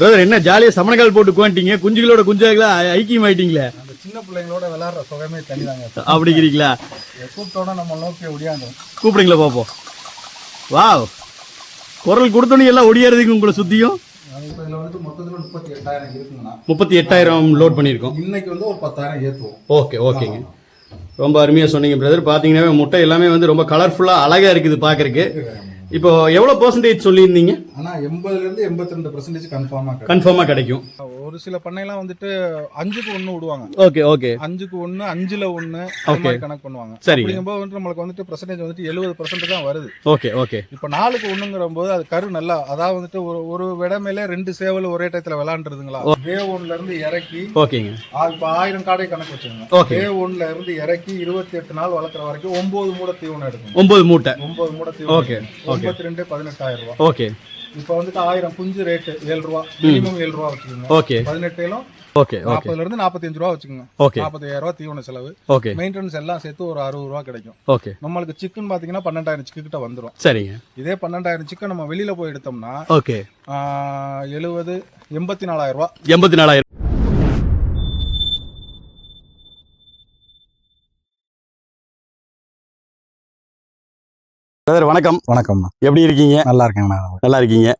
Brother என்ன ஜாலியா சமணக்கால் போட்டு குவாண்டிங்க? குஞ்சுகளோட குஞ்சாகளா ஐக்கியம் ஆயிட்டீங்களே? சின்ன பிள்ளைங்களோட விளையாடுற சுகமே தனிதாங்க. அப்படிங்கிறீங்களா? கூப்பிட்டோட நம்ம நோக்கி ஒடியாந்தோம் கூப்பிடுங்களா பாப்போம். வாவ். குரல் கொடுத்தோன்னு எல்லாம் ஒடியாறதுக்கு உங்களை சுத்தியும். முப்பத்தி எட்டாயிரம் லோட் பண்ணியிருக்கோம். இன்னைக்கு வந்து ஒரு பத்தாயிரம் ஏற்றுவோம் ஓகே ஓகேங்க. ரொம்ப அருமையாக சொன்னீங்க பிரதர் பார்த்தீங்கன்னா முட்டை எல்லாமே வந்து ரொம்ப கலர்ஃபுல்லாக அழகாக இருக்குது பார்க்கறக்கு இப்போ எவ்வளோ பர்சன்டேஜ் சொல்லியிருந்தீங்க? ஆனால் எண்பதுலேருந்து எண்பத்தி ரெண்டு பர்சன்டேஜ் கன்ஃபார்மாக கன்ஃபார்மாக கிடைக்கும். ஒரு சில பண்ணையெல்லாம் வந்துட்டு அஞ்சுக்கு ஒன்று விடுவாங்க. Okay okay. அஞ்சுக்கு ஒன்று அஞ்சுல ஒன்று மாதிரி கணக்கு பண்ணுவாங்க. சரிங்க. அப்படிங்கும்போது வந்துட்டு நம்மளுக்கு வந்துட்டு பர்சன்டேஜ் வந்துட்டு எழுபது பர்சன்ட் தான் வருது. Okay okay. இப்போ நாலுக்கு ஒண்ணுங்கிற போது அது கரு நல்லா அதாவது வந்துட்டு ஒரு ஒரு விடமையில ரெண்டு சேவல் ஒரே டயத்துல விளாண்டுருதுங்களா டே ஒன்ல இருந்து இறக்கி ஓகேங்க. இப்ப ஆயிரம் காடை கணக்கு Okay. டே ஒன்ல இருந்து இறக்கி இருபத்தி எட்டு நாள் வளர்க்குற வரைக்கும் ஒன்பது மூட தீவனம் எடுக்கும் ஒன்பது மூட்டை. ஒன்பது மூட தீவனம் okay. ஒன்பத்தி ரெண்டு பதினெட்டாயிரம் ரூபாய். ஓகே. இப்போ வந்துட்டு ஆயிரம் குஞ்சு ரேட்டு ஏழு ரூபா மினிமம் ஏழு ரூபா வச்சுக்கோங்க. ஓகே. பதினெட்டுலும் ஓகே நாற்பதுல இருந்து நாற்பத்தஞ்சு ரூபா வச்சுக்கோங்க. ஓகே. நாற்பத்தாயிரம் ரூபா தீவன செலவு. ஓகே. மெயின்டெனன்ஸ் எல்லாம் சேர்த்து ஒரு அறுபது ரூபா கிடைக்கும். ஓகே. நம்மளுக்கு சிக்கன் பாத்தீங்கன்னா பன்னெண்டாயிரம் சிக்கு கிட்ட வந்துடும் சரிங்க. இதே பன்னெண்டாயிரம் சிக்கன் நம்ம வெளியில போய் எடுத்தோம்னா ஓகே. எழுபது எண்பத்தி நாலாயிரம் ரூபா. எண்பத்தி நாலாயிரம். பிரதர் வணக்கம். வணக்கம்ண்ணா எப்படி இருக்கீங்க? நல்லா இருக்கேங்கண்ணா. நல்லா இருக்கீங்க.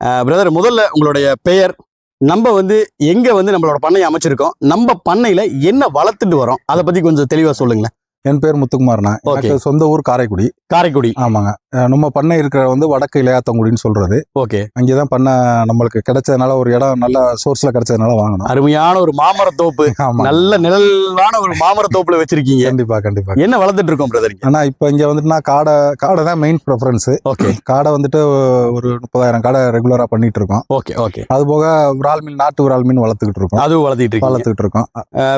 பிரதர் முதல்ல உங்களுடைய பெயர் நம்ம வந்து எங்க வந்து நம்மளோட பண்ணையை அமைச்சிருக்கோம் நம்ம பண்ணையில என்ன வளர்த்துட்டு வரோம் அதை பத்தி கொஞ்சம் தெளிவா சொல்லுங்களேன். என் பேர் முத்துக்குமார்ண்ணா. எனக்கு சொந்த ஊர் காரைக்குடி. காரைக்குடி. ஆமாங்க. நம்ம பண்ணை இருக்கிற வந்து வடக்கு இளையாத்தங்குடின்னு சொல்றது. ஓகே. அங்கேதான் பண்ண நம்மளுக்கு கிடைச்சதுனால ஒரு இடம் நல்ல சோர்ஸ்ல கிடைச்சதுனால வாங்கணும் அருமையான ஒரு மாமர தோப்பு. நல்ல நிழலான ஒரு மாமர தோப்புல வச்சிருக்கீங்க. கண்டிப்பா கண்டிப்பா. என்ன வளர்த்துட்டு இருக்கோம் பிரதர் ஆனா இப்ப இங்க வந்துட்டுனா காடை காடை தான் மெயின் ப்ரிஃபரன்ஸ் ஓகே. காடை வந்துட்டு ஒரு முப்பதாயிரம் காடை ரெகுலரா பண்ணிட்டு இருக்கோம். Okay okay. அது போக விரால் மீன் நாட்டு விரால் மீன் வளர்த்துக்கிட்டு இருக்கோம். அதுவும் வளர்த்திட்டு வளர்த்துக்கிட்டு இருக்கோம்.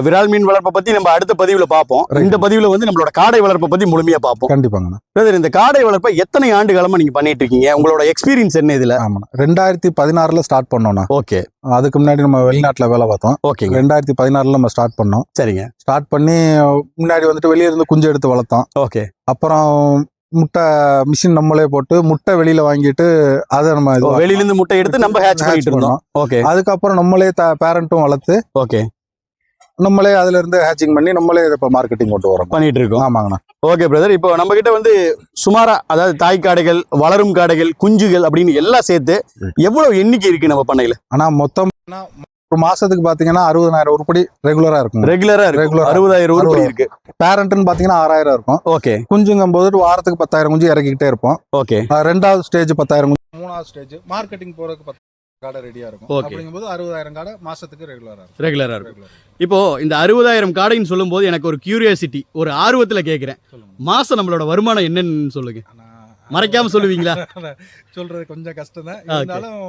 விரால் மீன் வளர்ப்பை பத்தி நம்ம அடுத்த பதிவுல பார்ப்போம். இந்த பதிவுல வந்து நம்மளோட காடை வளர்ப்பை பத்தி முழுமையா பார்ப்போம். கண்டிப்பாங்கண்ணா. பிரதர் இந்த காடை வளர்ப்பை எத்தனை ஆண்டு காலமா நீங்க பண்ணிட்டு இருக்கீங்க? உங்களோட எக்ஸ்பீரியன்ஸ் என்ன இதுல? ஆமாண்ணா ரெண்டாயிரத்தி பதினாறுல ஸ்டார்ட் பண்ணோம்ண்ணா ஓகே. அதுக்கு முன்னாடி நம்ம வெளிநாட்டுல வேலை பார்த்தோம். ஓகேங்க. ரெண்டாயிரத்தி பதினாறுல நம்ம ஸ்டார்ட் பண்ணோம். சரிங்க. ஸ்டார்ட் பண்ணி முன்னாடி வந்துட்டு வெளியே இருந்து குஞ்சு எடுத்து வளர்த்தோம். ஓகே. அப்புறம் முட்டை மிஷின் நம்மளே போட்டு முட்டை வெளியில வாங்கிட்டு அதை நம்ம வெளியில இருந்து முட்டை எடுத்து நம்ம ஹேட்ச் பண்ணிட்டு இருந்தோம். ஓகே. அதுக்கப்புறம் நம்மளே பேரண்ட்டும் வளர்த்து ஓகே. நம்மளே அதுல இருந்து ஹேச்சிங் பண்ணி நம்மளே இதை இப்போ மார்க்கெட்டிங் கொண்டு வரோம். பண்ணிட்டு இருக்கோம் ஆமாங்கண்ணா. ஓகே பிரதர் இப்போ நம்ம கிட்ட வந்து சுமாரா அதாவது தாய் காடைகள் வளரும் காடைகள் குஞ்சுகள் அப்படின்னு எல்லாம் சேர்த்து எவ்வளவு எண்ணிக்கை இருக்கு நம்ம பண்ணையில? ஆனா மொத்தம் ஒரு மாசத்துக்கு பாத்தீங்கன்னா அறுபதாயிரம் உருப்படி ரெகுலரா இருக்கும் ரெகுலரா ஆ. அறுபதாயிரம் உருப்படி. இருக்கு. பேரண்ட்னு பாத்தீங்கன்னா ஆறாயிரம் இருக்கும். ஓகே குஞ்சுங்கும் போது வாரத்துக்கு பத்தாயிரம் குஞ்சு இறக்கிக்கிட்டே இருப்போம். ஓகே ரெண்டாவது ஸ்டேஜ் பத்தாயிரம் குஞ்சு. மூணாவது ஸ்டேஜ் மார்க்கெட்டிங் போறதுக்கு பத்து காடை ரெடியா இருக்கும். அப்படிங்கும்போது அறுபதாயிரம் காடை மாசத்துக்கு ரெகுலரா இருக்கும். ரெகுலரா இருக்கும். ரெகுலர் இப்போ இந்த அறுபதாயிரம் காடைன்னு சொல்லும்போது எனக்கு ஒரு கியூரியாசிட்டி ஒரு ஆர்வத்துல கேக்குறேன். சொல்லுங்க. மாசம் நம்மளோட வருமானம் என்னன்னு சொல்லுங்க. மறைக்காம சொல்லுவீங்களா? சொல்றது கொஞ்சம் கஷ்டம் தான். இருந்தாலும்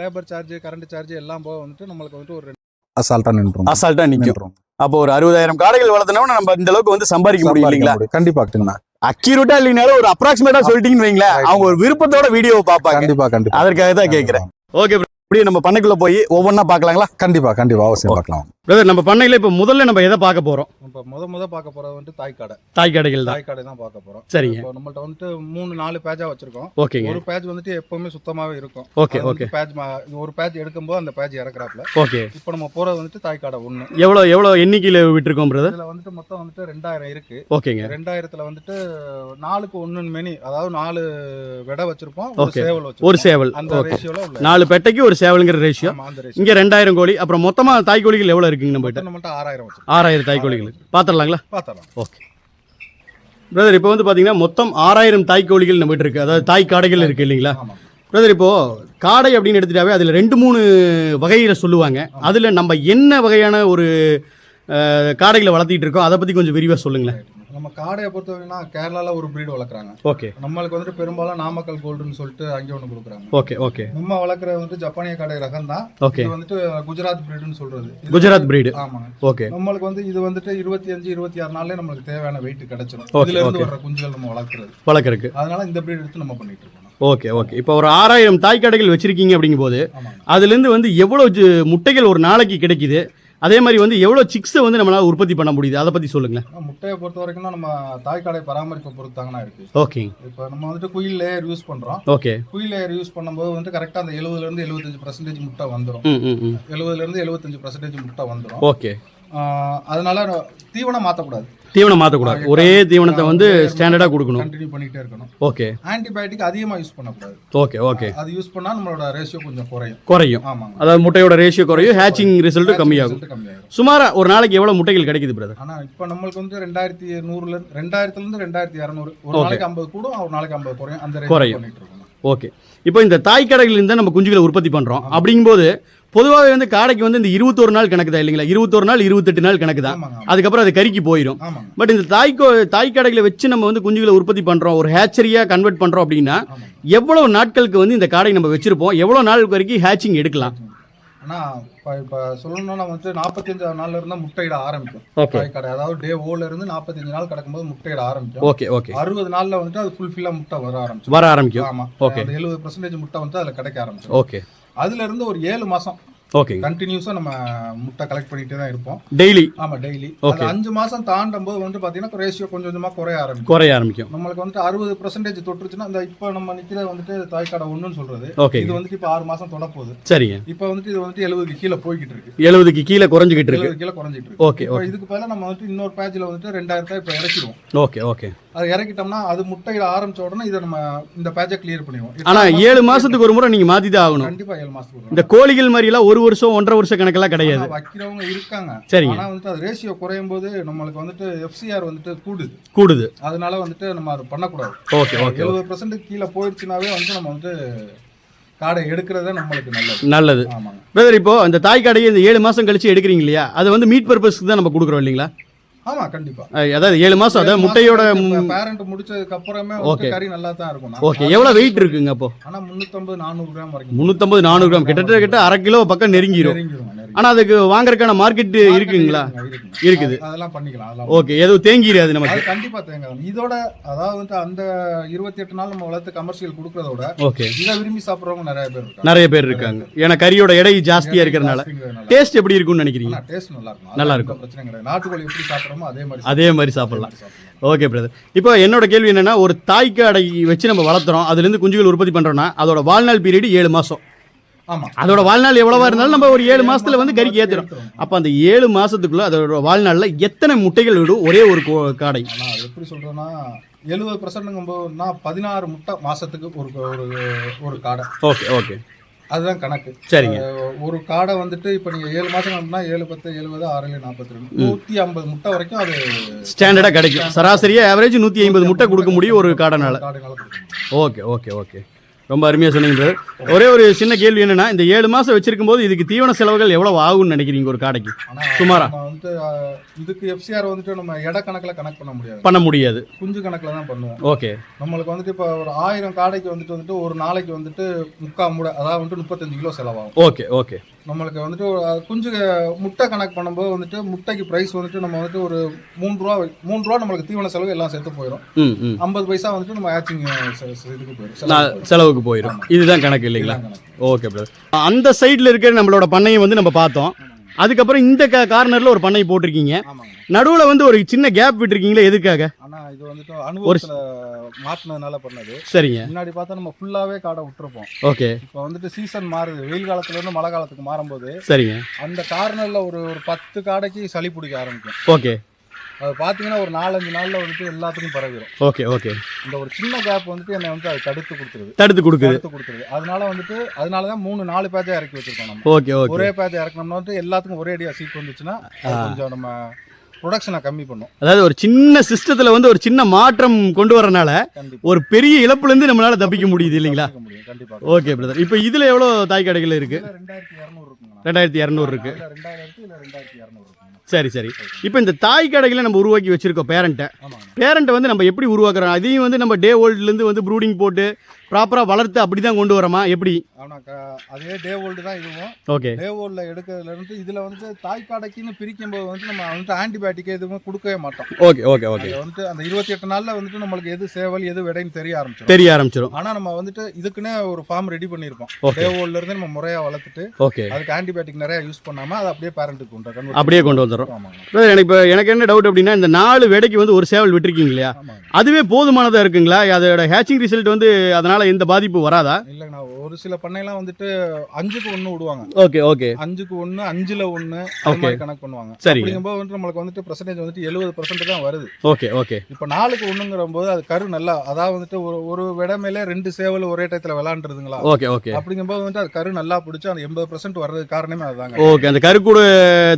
லேபர் சார்ஜ் கரண்ட் சார்ஜ் எல்லாம் போக வந்துட்டு நம்மளுக்கு வந்துட்டு ஒரு அசால்ட்டா நின்றும் அசால்ட்டா நிக்கும். நின்றும். அப்போ ஒரு அறுபதாயிரம் காடைகள் வளர்த்தனோம்னா நம்ம இந்த அளவுக்கு வந்து சம்பாதிக்க முடியும். இல்லைங்களா. கண்டிப்பா அக்யூரேட்டா இல்லைனாலும் ஒரு அப்ராக்சிமேட்டா சொல்லிட்டீங்கன்னு வைங்களேன். அவங்க ஒரு விருப்பத்தோட வீடியோவை பார்ப்பாங்க கண்டிப்பா கண்டிப்பா. அதற்காக தான் கேட்கிறேன் ஓகே அப்படியே நம்ம பண்ணைக்குள்ள போய் ஒவ்வொன்றா பார்க்கலாங்களா? கண்டிப்பா கண்டிப்பா. அவசியம் பார்க்கலாம். பிரதர் நம்ம பண்ணையில இப்போ முதல்ல நம்ம எதை பார்க்க போறோம்? இப்போ முத முத பார்க்க போறது வந்துட்டு தாய்க்காடை தாய் கடைகள் தான். தாய்க்காடை தான் பார்க்க போறோம். சரிங்க. இப்போ நம்மள்ட்ட வந்துட்டு மூணு நாலு பேஜா வச்சிருக்கோம். ஓகேங்க. ஒரு பேஜ் வந்துட்டு எப்பவுமே சுத்தமாவே இருக்கும். Okay okay. பேஜ் ஒரு பேஜ் எடுக்கும்போது அந்த பேஜ் இறக்குறாப்ல ஓகே. இப்போ நம்ம போறது வந்துட்டு தாய்க்காடை ஒண்ணு. எவ்வளோ எவ்வளோ எண்ணிக்கையில் விட்டுருக்கோம் பிரதர் இதுல வந்துட்டு மொத்தம் வந்துட்டு ரெண்டாயிரம் இருக்கு. ஓகேங்க. ரெண்டாயிரத்துல வந்துட்டு நாலுக்கு ஒண்ணுன்னு மெனி அதாவது நாலு விடை வச்சிருப்போம். ஒரு Okay. சேவல் ஒரு வச்சிருப்போம் சேவல். அந்த உள்ள. நாலு பெட்டைக்கு ஒரு சேவலுங்கிற ரேஷியோ. இங்க ரெண்டாயிரம் கோழி. அப்புறம் மொத்தமா தாய் கோழிகள் எவ்வளவு இருக்குங்க நம்ம கிட்ட? மொத்தம் நம்மள்ட்ட ஆறாயிரம் ஆறாயிரம் தாய் கோழிகள். பாத்திரலாங்களா? பார்த்தலாம் ஓகே. பிரதர் இப்போ வந்து பாத்தீங்கன்னா மொத்தம் ஆறாயிரம் தாய் கோழிகள் நம்ம கிட்ட இருக்கு. அதாவது தாய் காடைகள் இருக்கு இல்லைங்களா? பிரதர் இப்போ காடை அப்படின்னு எடுத்துட்டாவே அதுல ரெண்டு மூணு வகையில சொல்லுவாங்க. அதுல நம்ம என்ன வகையான ஒரு காடைகளை வளர்த்திட்டு இருக்கோம்? அதை பத்தி கொஞ்சம் விரிவா சொல்லுங்களேன். நம்ம காடையை பொறுத்த வரைக்கும்னா கேரளால ஒரு பிரீடு வளர்க்குறாங்க. ஓகே. நம்மளுக்கு வந்துட்டு பெரும்பாலும் நாமக்கல் கோல்டுன்னு சொல்லிட்டு அங்கே ஒன்று கொடுக்குறாங்க. Okay okay. நம்ம வளர்க்குறது வந்துட்டு ஜப்பானிய காடை ரகம் தான். ஓகே. இது வந்துட்டு குஜராத் பிரீடுன்னு சொல்றது. குஜராத் பிரீடு ஆமாங்க. ஓகே. நம்மளுக்கு வந்து இது வந்துட்டு இருபத்தி அஞ்சு இருபத்தி ஆறு நாள்லயே நம்மளுக்கு தேவையான வெயிட் கிடைச்சிடும் இதுல இருந்து. வர்ற குஞ்சுகள் நம்ம வளர்க்குறது. வளர்க்குறக்கு அதனால இந்த பிரீட் எடுத்து நம்ம பண்ணிட்டு இருக்கோம். Okay okay. இப்போ ஒரு ஆறாயிரம் தாய் கடைகள் வச்சிருக்கீங்க அப்படிங்கும்போது ஆமாங்க. அதுலேருந்து வந்து எவ்வளோ முட்டைகள் ஒரு நாளைக்கு கிடைக்குது? அதே மாதிரி வந்து எவ்வளோ சிக்ஸை வந்து நம்மளால உற்பத்தி பண்ண முடியுது? அதை பற்றி சொல்லுங்களேன். முட்டையை பொறுத்த வரைக்கும் நம்ம தாய்க்காடை பராமரிப்பை பொறுத்தாங்கன்னா இருக்கு. ஓகே இப்போ நம்ம வந்துட்டு குயில் லேயர் யூஸ் பண்றோம். ஓகே குயில் லேயர் யூஸ் பண்ணும்போது வந்து கரெக்டாக அந்த எழுபதுல இருந்து எழுபத்தஞ்சு பர்சன்டேஜ் முட்டை வந்துடும் ம் ம் ம். எழுபதுல இருந்து எழுபத்தஞ்சு பர்சன்டேஜ் முட்டை வந்துடும் ஓகே அதனால தீவனம் மாற்றக்கூடாது தீவனம் மாற்றக்கூடாது ஒரே தீவனத்தை வந்து ஸ்டாண்டர்டாக கொடுக்கணும். கண்டினியூ பண்ணிக்கிட்டே இருக்கணும். ஓகே. ஆன்டிபயோட்டிக் அதிகமாக யூஸ் பண்ணக்கூடாது. Okay okay. அது யூஸ் பண்ணால் நம்மளோட ரேஷியோ கொஞ்சம் குறையும். குறையும். ஆமாங்க அதாவது முட்டையோட ரேஷியோ குறையும் ஹேச்சிங் ரிசல்ட்டும் கம்மியாகும். Result கம்மியாகும் சுமாரா ஒரு நாளைக்கு எவ்வளோ முட்டைகள் கிடைக்குது பிரதர் ஆனா இப்போ நம்மளுக்கு வந்து ரெண்டாயிரத்தி நூறுல இருந்து ரெண்டாயிரத்துல இருந்து ரெண்டாயிரத்தி இரநூறு ஒரு நாளைக்கு ஐம்பது கூடும் ஒரு நாளைக்கு ஐம்பது குறையும். அந்த குறையும். ஓகே. இப்போ இந்த தாய் தான் நம்ம குஞ்சுகளை உற்பத்தி பண்ணுறோம் அப்படிங்கும்போது பொதுவாகவே வந்து காடைக்கு வந்து இந்த இருபத்தொரு நாள் கணக்கு தான் இல்லைங்களா? இருபத்தொரு நாள் இருபத்தெட்டு நாள் கணக்கு தான் அதுக்கப்புறம் அது கறிக்கு போயிடும் பட் இந்த தாய் தாய் கடைகளை வச்சு நம்ம வந்து குஞ்சுகளை உற்பத்தி பண்ணுறோம் ஒரு ஹேச்சரியாக கன்வெர்ட் பண்ணுறோம் அப்படின்னா எவ்வளவு நாட்களுக்கு வந்து இந்த காடை நம்ம வச்சிருப்போம் எவ்வளோ நாள் வரைக்கும் ஹேச்சிங் எடுக்கலாம்? ஆனா இப்போ இப்போ சொல்லணும்னா வந்துட்டு நாற்பத்தஞ்சு நாள்ல இருந்தா முட்டையிட ஆரம்பிக்கும். ஓகே கடை அதாவது டே ஓல இருந்து நாற்பத்தஞ்சு நாள் கிடக்கும்போது முட்டையிட ஆரம்பிக்கும். ஓகே ஓகே அறுபது நாள்ல வந்துட்டு அது ஃபுல்ஃபில்லா முட்டை வர ஆரம்பிச்சிடும். வர ஆரம்பிக்கும். ஆமா. Okay. அந்த எழுபது பர்சன்டேஜ் முட்டை வந்து அதுல கிடைக்க ஆரம்பிச்சிடும். ஓகே அதுல இருந்து ஒரு ஏழு மாசம் ஓகேங்க கண்டினியூஸா நம்ம முட்டை கலெக்ட் பண்ணிட்டே தான் இருப்போம். டெய்லி ஆமா டெய்லி. அது அஞ்சு மாசம் தாண்டும் போது வந்து பாத்தீங்கன்னா ரேஷியோ கொஞ்சம் கொஞ்சமா குறைய ஆரம்பிக்கும். குறைய ஆரம்பிக்கும். நம்மளுக்கு வந்துட்டு அறுபது பர்சன்டேஜ் தொட்டுருச்சுன்னா இந்த இப்போ நம்ம நிக்கிற வந்துட்டு தாய்க்காடை ஒண்ணுன்னு சொல்றது. ஓகே இது வந்துட்டு இப்போ ஆறு மாசம் தொட போகுது சரிங்க. இப்போ வந்துட்டு இது வந்துட்டு எழுபதுக்கு கீழே போய்கிட்டு இருக்கு. எழுபதுக்கு கீழே குறைஞ்சிக்கிட்டு இருக்கு. எழுபது கீழே குறைஞ்சிட்டு இருக்கு. ஓகே இதுக்கு பதிலா நம்ம வந்துட்டு இன்னொரு பேட்ச்ல வந்துட்டு ரெண்டாயிரத்தை இப்போ இறக்கிடுவோம். ஓகே ஓகே அது இறக்கிட்டோம்னா அது முட்டையில ஆரம்பிச்ச உடனே இதை நம்ம இந்த பேட்சை கிளியர் பண்ணிடுவோம். ஆனா ஏழு மாசத்துக்கு ஒரு முறை நீங்க மாத்தி தான் ஆகணும். கண்டிப்பா ஏழு மாசத்துக்கு இந்த கோழிகள் மாதிரி எல்லாம் ஒரு வருஷம் ஒன்றரை வருஷம் கணக்கெல்லாம் கிடையாது. வைக்கிறவங்க இருக்காங்க. சரிங்க. ஆனா வந்துட்டு அது ரேஷியோ குறையும் போது நம்மளுக்கு வந்துட்டு எஃப்சிஆர் வந்துட்டு கூடுது. கூடுது. அதனால வந்துட்டு நம்ம அதை பண்ணக்கூடாது. ஓகே ஓகே எழுபது பர்சன்ட் கீழே போயிடுச்சுனாவே வந்து நம்ம வந்து காடை எடுக்கிறதே நம்மளுக்கு நல்லது. நல்லது. ஆமாங்க. பிரதர் இப்போ அந்த தாய் கடையை இந்த ஏழு மாசம் கழிச்சு எடுக்கிறீங்க இல்லையா? அது வந்து மீட் பர்பஸ்க்கு தான் நம்ம கொடுக்குறோம் இல்லைங்களா? ஆமா கண்டிப்பா. அதாவது ஏழு மாசம் அதாவது முட்டையோட பேரண்ட் முடிச்சதுக்கு அப்புறமே. வந்து கறி நல்லா தான் இருக்கும். ஓகே எவ்வளவு வெயிட் இருக்குங்க அப்போ? ஆனா முன்னூத்தம்பது நானூறு கிராம் வரைக்கும். முந்நூற்றம்பது நானூறு கிராம். கிட்டத்தட்ட கிட்ட அரை கிலோ பக்கம் நெருங்கிரும். ஆனா அதுக்கு வாங்குறதுக்கான மார்க்கெட் இருக்குங்களா? இருக்குங்க, இருக்குங்க. இருக்குது. அது- அதெல்லாம் பண்ணிக்கலாம் ஓகே எதுவும் தேங்கிடாது நமக்கு? கண்டிப்பா தேங்காய். இதோட அதாவது வந்து அந்த இருபத்தி எட்டு நாள் நம்ம வளர்த்து கமர்ஷியல் கொடுக்கறதோட ஓகே இதை விரும்பி சாப்பிடுறவங்க நிறைய பேர் நிறைய பேர் இருக்காங்க. ஏன்னா கறியோட எடை ஜாஸ்தியா இருக்கிறதுனால. டேஸ்ட் எப்படி இருக்கும்னு நினைக்கிறீங்க? டேஸ்ட் நல்லா இருக்கும். நல்லா இருக்கும். பிரச்சனை கிடையாது. நாட்டுக்கோழி எப்படி சாப்பிடுறோமோ அதே மாதிரி அதே மாதிரி சாப்பிடலாம். ஓகே பிரதர் இப்போ என்னோட கேள்வி என்னன்னா ஒரு தாய் கடை வச்சு நம்ம வளர்த்துறோம். அதுலேருந்து குஞ்சுகள் உற்பத்தி பண்றோம்னா அதோட வாழ்நாள் பீரியட் ஏழு மாசம். ஆமா அதோட வாழ்நாள் எவ்வளவா இருந்தாலும் நம்ம ஒரு ஏழு மாசத்துல வந்து கறிக்கு ஏத்துறோம். அப்போ அந்த ஏழு மாசத்துக்குள்ள அதோட வாழ்நாள்ல எத்தனை முட்டைகள் விடும்? ஒரே ஒரு காடை. எப்படி சொல்றேன்னா எழுபது பர்சன்ட்ங்கும்போதுனா பதினாறு முட்டை மாசத்துக்கு ஒரு ஒரு ஒரு காடை. Okay okay. அதுதான் கணக்கு. சரிங்க. ஒரு காடை வந்துட்டு இப்போ நீங்க ஏழு மாசம் அப்படின்னா ஏழு பத்து எழுபது ஆறு நாற்பத்தி ரெண்டு நூத்தி ஐம்பது முட்டை வரைக்கும் அது ஸ்டாண்டர்டா கிடைக்கும். சராசரியா ஆவரேஜ் நூற்றி ஐம்பது முட்டை கொடுக்க முடியும் ஒரு காடைனால. Okay okay okay. ரொம்ப அருமையாக சொன்னீங்க. ஒரே ஒரு சின்ன கேள்வி என்னன்னா இந்த ஏழு மாசம் வச்சிருக்கும் போது இதுக்கு தீவன செலவுகள் எவ்வளவு ஆகும்னு நினைக்கிறீங்க ஒரு காடைக்கு? ஆனா சுமாரா? நம்ம வந்து அஹ், இதுக்கு எஃப்சிஆர் வந்துட்டு நம்ம எடை கணக்குல கணக்கு பண்ண முடியாது. பண்ண முடியாது. குஞ்சு கணக்குல தான் பண்ணுவோம். ஓகே. நம்மளுக்கு வந்துட்டு இப்போ ஒரு ஆயிரம் காடைக்கு வந்துட்டு வந்துட்டு ஒரு நாளைக்கு வந்துட்டு முக்கால் மூடை அதாவது வந்துட்டு முப்பத்தஞ்சு கிலோ செலவாகும். Okay okay. நம்மளுக்கு வந்துட்டு ஒரு குஞ்சு முட்டை கணக்கு பண்ணும்போது வந்துட்டு முட்டைக்கு ப்ரைஸ் வந்துட்டு நம்ம வந்துட்டு ஒரு மூணு ரூபா மூணு ரூபா நம்மளுக்கு தீவன செலவு எல்லாம் சேர்த்து போயிடும் ஐம்பது பைசா வந்துட்டு நம்ம இதுக்கு போயிடும் செலவுக்கு போயிடும் இதுதான் கணக்கு இல்லைங்களா. ஓகே பிரதர் அந்த சைடில் இருக்கிற நம்மளோட பண்ணையை வந்து நம்ம பார்த்தோம். அதுக்கப்புறம் இந்த கார்னரில் ஒரு பண்ணை போட்டிருக்கீங்க. நடுவில் வந்து ஒரு சின்ன கேப் விட்டுருக்கீங்களா எதுக்காக? ஆனா இது வந்துட்டு அனுபவத்துல மாட்டினதுனால பண்ணது. சரிங்க. முன்னாடி பார்த்தா நம்ம ஃபுல்லாவே காடை விட்டுருப்போம். ஓகே. இப்போ வந்துட்டு சீசன் மாறுது. வெயில் காலத்துல இருந்து மழை காலத்துக்கு மாறும்போது சரிங்க. அந்த கார்னர்ல ஒரு ஒரு பத்து காடைக்கு சளி பிடிக்க ஆரம்பிக்கும். ஓகே. அது பார்த்தீங்கன்னா ஒரு நாலஞ்சு நாள்ல வந்துட்டு எல்லாத்துக்கும் பரவிடும் ஓகே ஓகே. இந்த ஒரு சின்ன கேப் வந்துட்டு என்னை வந்து அது தடுத்து கொடுத்துருது. தடுத்து கொடுக்குது. தடுத்து கொடுத்துருது. அதனால வந்துட்டு அதனால தான் மூணு நாலு பேட்சா இறக்கி வச்சிருக்கோம் நம்ம. Okay okay. ஒரே பேட்ச் இறக்கணும்னா வந்து எல்லாத்துக்கும் ஒரே அடியா சீட் வந்துச்சுன்னா கொஞ்சம் நம்ம ப்ரொடக்ஷனை கம்மி பண்ணும். அதாவது ஒரு சின்ன சிஸ்டத்தில் வந்து ஒரு சின்ன மாற்றம் கொண்டு வரனால ஒரு பெரிய இழப்புலேருந்து நம்மளால தப்பிக்க முடியுது இல்லைங்களா? ஓகே பிரதர் இப்போ இதில் எவ்வளோ தாய் கடைகள் இருக்கு? இதுல ரெண்டாயிரத்தி இரநூறு இருக்குங்கண்ணா. ரெண்டாயிரத்தி இரநூறு இருக்கு. சரி சரி. இப்போ இந்த தாய் கடைகளை நம்ம உருவாக்கி வச்சிருக்கோம் பேரண்ட்டை பேரண்ட்டை வந்து நம்ம எப்படி உருவாக்குறோம்? அதையும் வந்து நம்ம டே ஓல்ட்லேருந்து வந்து ப்ரூடிங் போட்டு ப்ராப்பராக வளர்த்து அப்படி தான் கொண்டு வரமா? எப்படி? ஆனால் அதே டே ஓல்டு தான் இதுவும். ஓகே டே ஓல்டில் எடுக்கிறதுல இருந்து இதில் வந்து தாய்க்காடைக்குன்னு பிரிக்கும் போது வந்து நம்ம வந்துட்டு ஆன்டிபயோட்டிக் எதுவுமே கொடுக்கவே மாட்டோம். ஓகே ஓகே ஓகே வந்துட்டு அந்த இருபத்தி எட்டு நாளில் வந்துட்டு நம்மளுக்கு எது சேவல் எது விடைன்னு தெரிய ஆரம்பிச்சிடும் தெரிய ஆரம்பிச்சிடும் ஆனால் நம்ம வந்துட்டு இதுக்குன்னே ஒரு ஃபார்ம் ரெடி பண்ணியிருப்போம். டே ஓல்ட்ல இருந்து நம்ம முறையாக வளர்த்துட்டு ஓகே அதுக்கு ஆன்டிபயோட்டிக் நிறைய யூஸ் பண்ணாமல் அதை அப்படியே பேரண்ட்டுக்கு கொண்டு அப்படியே கொண்டு வந்துடும் ஆமாங்க. எனக்கு இப்போ எனக்கு என்ன டவுட் அப்படின்னா இந்த நாலு வேடைக்கு வந்து ஒரு சேவல் விட்டுருக்கீங்க இல்லையா? அதுவே போதுமானதாக இருக்குங்களா? அதோட ஹேச்சிங் ரிசல்ட் வந்து அதனால எந்த பாதிப்பு வராதா? இல்லைங்கண்ணா ஒரு சில பண்ணையெல்லாம் வந்துட்டு அஞ்சுக்கு ஒன்று விடுவாங்க. Okay okay. அஞ்சுக்கு ஒன்று அஞ்சுல ஒன்று அது Okay. மாதிரி கணக்கு பண்ணுவாங்க. சரிங்க. அப்படிங்கும்போது வந்துட்டு நம்மளுக்கு வந்துட்டு பர்சன்டேஜ் வந்துட்டு எழுபது பர்சன்ட் தான் வருது. Okay okay. இப்போ நாலுக்கு ஒண்ணுங்கிற போது அது கரு நல்லா அதாவது வந்துட்டு ஒரு ஒரு விட மேலே ரெண்டு சேவல் ஒரே டயத்தில் விளாண்டுருதுங்களா ஓகே ஓகே. அப்படிங்கும்போது வந்துட்டு அது கரு நல்லா பிடிச்சி அந்த எண்பது பர்சன்ட் வர்றதுக்கு காரணமே அதுதாங்க. ஓகே அந்த கருக்கூட